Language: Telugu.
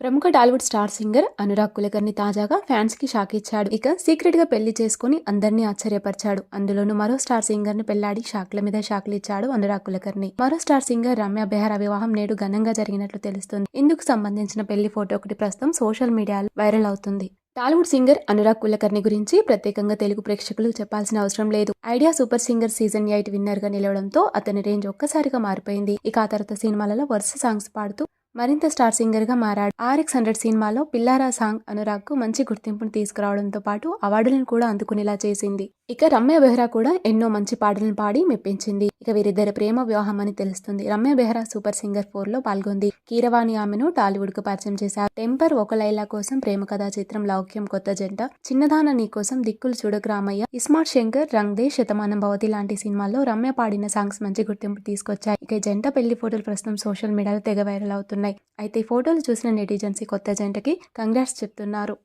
ప్రముఖ Tollywood star singer Anurag Kulkarni తాజాగా ఫ్యాన్స్కి షాక్ ఇచ్చాడు. ఇక సీక్రెట్గా పెళ్ళి చేసుకుని అందరినీ ఆశ్చర్యపరిచాడు. అందులోనూ మరో స్టార్ సింగర్ని పెళ్ళాడి షాక్ల మీద షాక్లు ఇచ్చాడు అనురాగ్ కులకర్ణి. మరో స్టార్ సింగర్ రమ్య బెహరా వివాహం నేడు ఘనంగా జరిగినట్లు తెలుస్తుంది. ఇందుకు సంబంధించిన పెళ్ళి ఫోటో ఒకటి ప్రస్తుతం సోషల్ మీడియాలో వైరల్ అవుతుంది. టాలీవుడ్ సింగర్ అనురాగ్ కులకర్ణి గురించి ప్రత్యేకంగా తెలుగు ప్రేక్షకులు చెప్పాల్సిన అవసరం లేదు. Idea super singer season eight విన్నర్గా నిలవడంతో అతని రేంజ్ ఒక్కసారిగా మారిపోయింది. ఇక ఆ తర్వాత సినిమాలలో వరుస సాంగ్స్ పాడుతూ మరింత స్టార్ సింగర్గా మారాడు. ఆర్ఎక్స్ హండ్రెడ్ సినిమాలో పిల్లారా సాంగ్ అనురాగ్కు మంచి గుర్తింపును తీసుకురావడంతో పాటు అవార్డులను కూడా అందుకునేలా చేసింది. ఇక రమ్య బెహ్రా కూడా ఎన్నో మంచి పాటలను పాడి మెప్పించింది. ఇక వీరిద్దరి ప్రేమ వివాహం అని తెలుస్తుంది. రమ్య బెహ్రా సూపర్ సింగర్ ఫోర్లో పాల్గొంది. కీరవాణి ఆమెను టాలీవుడ్కు పరిచయం చేశారు. టెంపర్ ఒక లైలా కోసం ప్రేమ కథా చిత్రం లౌక్యం కొత్త జంట. చిన్నదాన నీ కోసం దిక్కులు చూడకు రామయ్య. ఇస్మార్ట్ శంకర్ రంగ్ దే శతమానం భవతి లాంటి సినిమాల్లో రమ్య పాడిన సాంగ్స్ మంచి గుర్తింపు తీసుకొచ్చాయి. ఇక జంట పెళ్ళి ఫోటోలు ప్రస్తుతం సోషల్ మీడియాలో తెగ వైరల్ అవుతున్నాయి. అయితే ఫోటోలు చూసిన నెటిజెన్సీ కొత్త జంటకి కంగ్రాట్స్ చెప్తున్నారు.